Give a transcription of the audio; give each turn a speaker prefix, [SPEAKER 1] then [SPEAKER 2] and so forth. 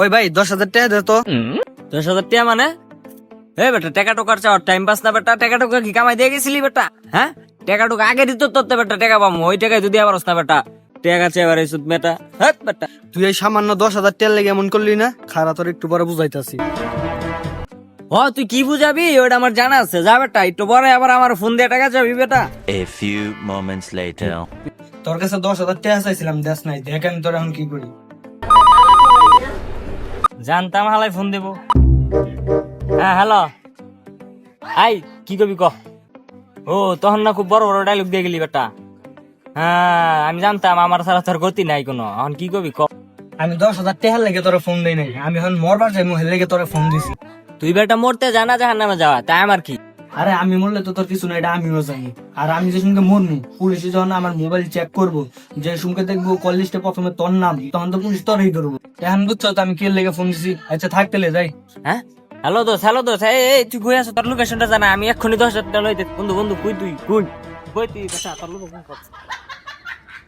[SPEAKER 1] ওই ভাই দশ হাজার টাকা দে তো।
[SPEAKER 2] দশ হাজার টাকা মানে? এ বেটা টাকা টোকার চাওয়ার টাইম পাস না বেটা। টাকা টোকা কি কামাই দিয়ে গেছিলি বেটা? হ্যাঁ? টাকা টোকা আগে দিত তোর তো বেটা টাকা পাবো। ওই টাকায় যদি আবার না বেটা। টাকা চেয়ে এসে বেটা। হ্যাঁ বেটা।
[SPEAKER 1] তুই এই সামান্য দশ হাজার টাকা লেগে এমন করলি না? খারা তোর একটু পরে বুঝাইতাছি।
[SPEAKER 2] হ তুই কি বুঝাবি? ওটা আমার জানা আছে। যা বেটা একটু পরে আবার আমার ফোন দিয়ে টাকা যাবি বেটা।
[SPEAKER 3] A few moments later.
[SPEAKER 1] তোর কাছে দশ হাজার টাকা চাইছিলাম দেশ নাই দেখ আমি তোর এখন কি করি।
[SPEAKER 2] জানতাম হালাই ফোন দেব। হ্যাঁ হ্যালো। আই কি কবি ক? ও তখন না খুব বড় বড় ডায়লগ দিয়ে গেলি বেটা। হ্যাঁ আমি জানতাম আমার সারা তোর গতি নাই কোনো। এখন কি কবি ক?
[SPEAKER 1] আমি দশ হাজার টেহার লেগে তোর ফোন দেই নাই। আমি এখন মরবার যাই মহিলা লেগে তোর ফোন দিছি।
[SPEAKER 2] তুই বেটা মরতে জানা জাহান নামে যাওয়া তাই আমার কি?
[SPEAKER 1] আরে আমি মরলে তো তোর কিছু না, এটা আমিও জানি। আর আমি যে সঙ্গে মরমু, পুলিশে যখন আমার মোবাইল চেক করব, যে সঙ্গে দেখব কল লিস্টে প্রথমে তোর নাম, তখন তো পুলিশ তোরই ধরবো। এখন বুঝছ তো আমি কে লেগে ফোন দিছি? আচ্ছা থাকতে লে যাই।
[SPEAKER 2] হ্যাঁ? হ্যালো দোস হ্যালো দোস এই তুই কই আছো তোর লোকেশনটা জানা, আমি এক্ষুনি দশ হাজার টাকা লইতে বন্ধু বন্ধু, কই তুই? কুই? কই তুই? তোর লোকেশন